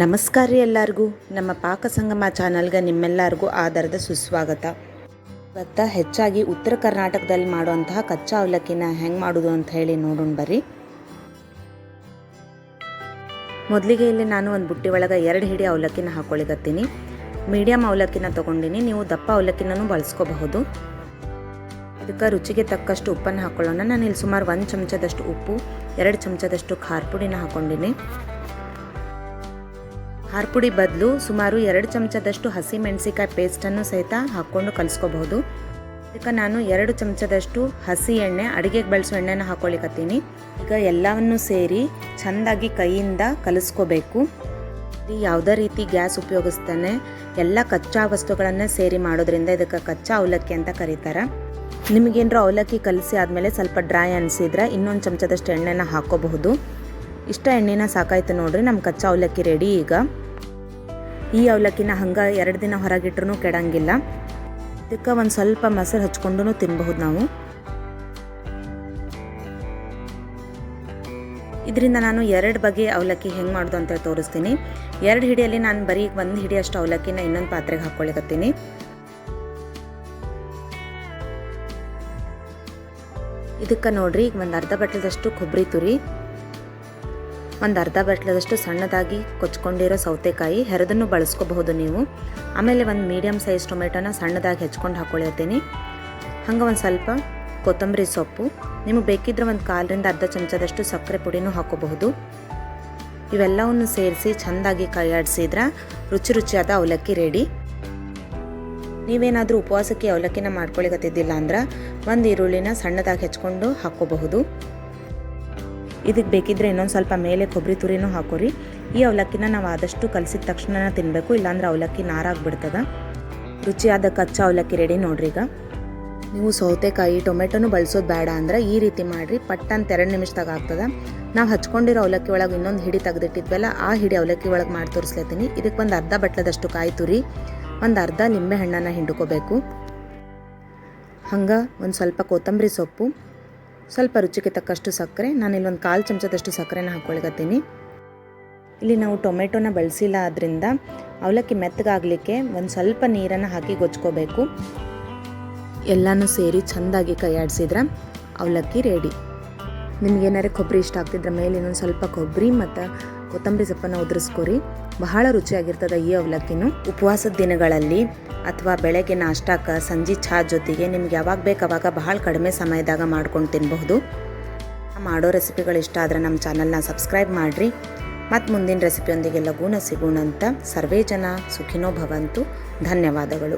ನಮಸ್ಕಾರ ರೀ ಎಲ್ಲರಿಗೂ. ನಮ್ಮ ಪಾಕ ಸಂಗಮ ಚಾನಲ್ಗೆ ನಿಮ್ಮೆಲ್ಲರಿಗೂ ಆಧಾರದ ಸುಸ್ವಾಗತ. ಇವತ್ತು ಹೆಚ್ಚಾಗಿ ಉತ್ತರ ಕರ್ನಾಟಕದಲ್ಲಿ ಮಾಡುವಂತಹ ಕಚ್ಚಾ ಅವಲಕ್ಕಿನ ಹೆಂಗೆ ಮಾಡೋದು ಅಂತ ಹೇಳಿ ನೋಡೋಣ ಬರ್ರಿ. ಮೊದಲಿಗೆ ಇಲ್ಲಿ ನಾನು ಒಂದು ಬುಟ್ಟಿ ಒಳಗೆ ಎರಡು ಹಿಡಿ ಅವಲಕ್ಕಿನ ಹಾಕ್ಕೊಳಿಗತ್ತೀನಿ ಮೀಡಿಯಮ್ ಅವಲಕ್ಕಿನ ತೊಗೊಂಡಿನಿ, ನೀವು ದಪ್ಪ ಅವಲಕ್ಕಿನೂ ಬಳಸ್ಕೋಬಹುದು. ಇದಕ್ಕೆ ರುಚಿಗೆ ತಕ್ಕಷ್ಟು ಉಪ್ಪನ್ನು ಹಾಕ್ಕೊಳ್ಳೋಣ ನಾನು ಇಲ್ಲಿ ಸುಮಾರು ಒಂದು ಚಮಚದಷ್ಟು ಉಪ್ಪು, ಎರಡು ಚಮಚದಷ್ಟು ಖಾರ ಪುಡಿನ ಹಾಕ್ಕೊಂಡಿನಿ ಖಾರ ಪುಡಿ ಬದಲು ಸುಮಾರು ಎರಡು ಚಮಚದಷ್ಟು ಹಸಿ ಮೆಣಸಿಕಾಯಿ ಪೇಸ್ಟನ್ನು ಸಹಿತ ಹಾಕ್ಕೊಂಡು ಕಲಿಸ್ಕೋಬಹುದು. ಇದಕ್ಕೆ ನಾನು ಎರಡು ಚಮಚದಷ್ಟು ಹಸಿ ಎಣ್ಣೆ, ಅಡುಗೆಗೆ ಬಳಸೋ ಎಣ್ಣೆನ ಹಾಕ್ಕೊಳಿಕತ್ತೀನಿ ಈಗ ಎಲ್ಲವನ್ನು ಸೇರಿ ಚೆಂದಾಗಿ ಕೈಯಿಂದ ಕಲಿಸ್ಕೋಬೇಕು. ಯಾವುದೇ ರೀತಿ ಗ್ಯಾಸ್ ಉಪಯೋಗಿಸ್ತಾನೆ, ಎಲ್ಲ ಕಚ್ಚಾ ವಸ್ತುಗಳನ್ನೇ ಸೇರಿ ಮಾಡೋದ್ರಿಂದ ಇದಕ್ಕೆ ಕಚ್ಚಾ ಅವಲಕ್ಕಿ ಅಂತ ಕರೀತಾರೆ. ನಿಮಗೇನರ ಅವಲಕ್ಕಿ ಕಲಸಿ ಆದಮೇಲೆ ಸ್ವಲ್ಪ ಡ್ರೈ ಅನಿಸಿದ್ರೆ ಇನ್ನೊಂದು ಚಮಚದಷ್ಟು ಎಣ್ಣೆನ ಹಾಕ್ಕೋಬಹುದು. ಇಷ್ಟ ಎಣ್ಣೆನ ಸಾಕಾಯ್ತು ನೋಡ್ರಿ ನಮ್ಮ ಕಚ್ಚಾ ಅವಲಕ್ಕಿ ರೆಡಿ ಈಗ. ಈ ಅವಲಕ್ಕಿನ ಹಂಗೆ ಎರಡು ದಿನ ಹೊರಗಿಟ್ರೂ ಕೆಡಂಗಿಲ್ಲ. ಇದಕ್ಕೆ ಒಂದು ಸ್ವಲ್ಪ ಮೊಸರು ಹಚ್ಕೊಂಡು ತಿನ್ಬಹುದು ನಾವು. ಇದರಿಂದ ನಾನು ಎರಡು ಬಗೆ ಅವಲಕ್ಕಿ ಹೆಂಗೆ ಮಾಡೋದು ಅಂತ ತೋರಿಸ್ತೀನಿ. ಎರಡು ಹಿಡಿಯಲ್ಲಿ ನಾನು ಬರೀ ಒಂದು ಹಿಡಿ ಅಷ್ಟು ಅವಲಕ್ಕಿನ ಇನ್ನೊಂದು ಪಾತ್ರೆಗೆ ಹಾಕ್ಕೊಳಿಕತ್ತೀನಿ. ಇದಕ್ಕೆ ನೋಡ್ರಿ, ಈಗ ಒಂದು ಅರ್ಧ ಬಟ್ಟಲದಷ್ಟು ಕೊಬ್ಬರಿ ತುರಿ. ಒಂದು ಅರ್ಧ ಬಟ್ಲದಷ್ಟು ಸಣ್ಣದಾಗಿ ಕೊಚ್ಕೊಂಡಿರೋ ಸೌತೆಕಾಯಿ ಹೆರದನ್ನು ಬಳಸ್ಕೋಬಹುದು ನೀವು. ಆಮೇಲೆ ಒಂದು ಮೀಡಿಯಮ್ ಸೈಜ್ ಟೊಮೆಟೊನ ಸಣ್ಣದಾಗಿ ಹೆಚ್ಕೊಂಡು ಹಾಕ್ಕೊಳಿರ್ತೀನಿ ಹಂಗೆ ಒಂದು ಸ್ವಲ್ಪ ಕೊತ್ತಂಬರಿ ಸೊಪ್ಪು, ನಿಮಗೆ ಬೇಕಿದ್ರೆ ಒಂದು ಕಾಲರಿಂದ ಅರ್ಧ ಚಮಚದಷ್ಟು ಸಕ್ಕರೆ ಪುಡಿನೂ ಹಾಕೋಬಹುದು. ಇವೆಲ್ಲವನ್ನು ಸೇರಿಸಿ ಚೆಂದಾಗಿ ಕೈಯಾಡಿಸಿದ್ರೆ ರುಚಿ ರುಚಿಯಾದ ಅವಲಕ್ಕಿ ರೆಡಿ ನೀವೇನಾದರೂ ಉಪವಾಸಕ್ಕೆ ಅವಲಕ್ಕಿನ ಮಾಡ್ಕೊಳಿಕತ್ತಿದ್ದಿಲ್ಲ ಅಂದ್ರೆ ಒಂದು ಈರುಳ್ಳಿನ ಸಣ್ಣದಾಗಿ ಹೆಚ್ಕೊಂಡು ಹಾಕ್ಕೋಬಹುದು ಇದಕ್ಕೆ ಬೇಕಿದ್ರೆ ಇನ್ನೊಂದು ಸ್ವಲ್ಪ ಮೇಲೆ ಕೊಬ್ಬರಿ ತುರಿನೂ ಹಾಕೋರಿ. ಈ ಅವಲಕ್ಕಿನ ನಾವು ಆದಷ್ಟು ಕಲಸಿದ ತಕ್ಷಣ ತಿನ್ನಬೇಕು ಇಲ್ಲಾಂದ್ರೆ ಅವಲಕ್ಕಿ ನಾರಾಗ್ಬಿಡ್ತದ. ರುಚಿಯಾದ ಕಚ್ಚಾ ಅವಲಕ್ಕಿ ರೆಡಿ ನೋಡ್ರಿ ಈಗ. ನೀವು ಸೌತೆಕಾಯಿ, ಟೊಮೆಟೊನು ಬಳಸೋದು ಬೇಡ ಅಂದ್ರೆ ಈ ರೀತಿ ಮಾಡಿರಿ, ಪಟ್ಟಂತ ಎರಡು ನಿಮಿಷದಾಗ ಆಗ್ತದೆ. ನಾವು ಹಚ್ಕೊಂಡಿರೋ ಅವಲಕ್ಕಿ ಒಳಗೆ ಇನ್ನೊಂದು ಹಿಡಿ ತೆಗೆದಿಟ್ಟಿದ್ವಲ್ಲ, ಆ ಹಿಡಿ ಅವಲಕ್ಕಿ ಒಳಗೆ ಮಾಡಿ ತೋರಿಸ್ಲತ್ತೀನಿ. ಇದಕ್ಕೆ ಒಂದು ಅರ್ಧ ಬಟ್ಲದಷ್ಟು ಕಾಯಿ ತುರಿ, ಒಂದು ಅರ್ಧ ನಿಂಬೆ ಹಣ್ಣನ್ನು ಹಿಂಡ್ಕೋಬೇಕು. ಹಂಗೆ ಒಂದು ಸ್ವಲ್ಪ ಕೊತ್ತಂಬರಿ ಸೊಪ್ಪು ಸ್ವಲ್ಪ ರುಚಿಗೆ ತಕ್ಕಷ್ಟು ಸಕ್ಕರೆ. ನಾನು ಇಲ್ಲೊಂದು ಕಾಲು ಚಮಚದಷ್ಟು ಸಕ್ಕರೆನ ಹಾಕ್ಕೊಳ್ಕತ್ತೀನಿ ಇಲ್ಲಿ ನಾವು ಟೊಮೆಟೊನ ಬಳಸಿಲ್ಲ ಆದ್ದರಿಂದ ಅವಲಕ್ಕಿ ಮೆತ್ತಗಾಗಲಿಕ್ಕೆ ಒಂದು ಸ್ವಲ್ಪ ನೀರನ್ನು ಹಾಕಿ ಗೊಚ್ಕೋಬೇಕು ಎಲ್ಲನೂ ಸೇರಿ ಚೆಂದಾಗಿ ಕೈಯಾಡಿಸಿದ್ರೆ ಅವಲಕ್ಕಿ ರೆಡಿ ನಿಮ್ಗೇನಾರು ಕೊಬ್ಬರಿ ಇಷ್ಟ ಆಗ್ತಿದ್ರೆ ಮೇಲೆ ಇನ್ನೊಂದು ಸ್ವಲ್ಪ ಕೊಬ್ಬರಿ ಮತ್ತು ಕೊತ್ತಂಬರಿ ಸೊಪ್ಪನ್ನು ಉದುರಿಸ್ಕೊರಿ. ಬಹಳ ರುಚಿಯಾಗಿರ್ತದೆ ಈ ಅವಲಕ್ಕಿನೂ. ಉಪವಾಸದ ದಿನಗಳಲ್ಲಿ ಅಥವಾ ಬೆಳಗ್ಗೆ ನಾಷ್ಟಕ್ಕೆ ಸಂಜೆ ಚಹಾ ಜೊತೆಗೆ ನಿಮ್ಗೆ ಯಾವಾಗ ಬೇಕು ಅವಾಗ ಬಹಳ ಕಡಿಮೆ ಸಮಯದಾಗ ಮಾಡ್ಕೊಂಡು ತಿನ್ನಬಹುದು ಮಾಡೋ ರೆಸಿಪಿಗಳು ಇಷ್ಟ ಆದರೆ ನಮ್ಮ ಚಾನಲ್ನ ಸಬ್ಸ್ಕ್ರೈಬ್ ಮಾಡಿರಿ. ಮತ್ತು ಮುಂದಿನ ರೆಸಿಪಿಯೊಂದಿಗೆ ಲಗೂನ ಸಿಗೋಣ ಅಂತ ಸರ್ವೇ ಜನ ಸುಖಿನೋ ಭವಂತು. ಧನ್ಯವಾದಗಳು.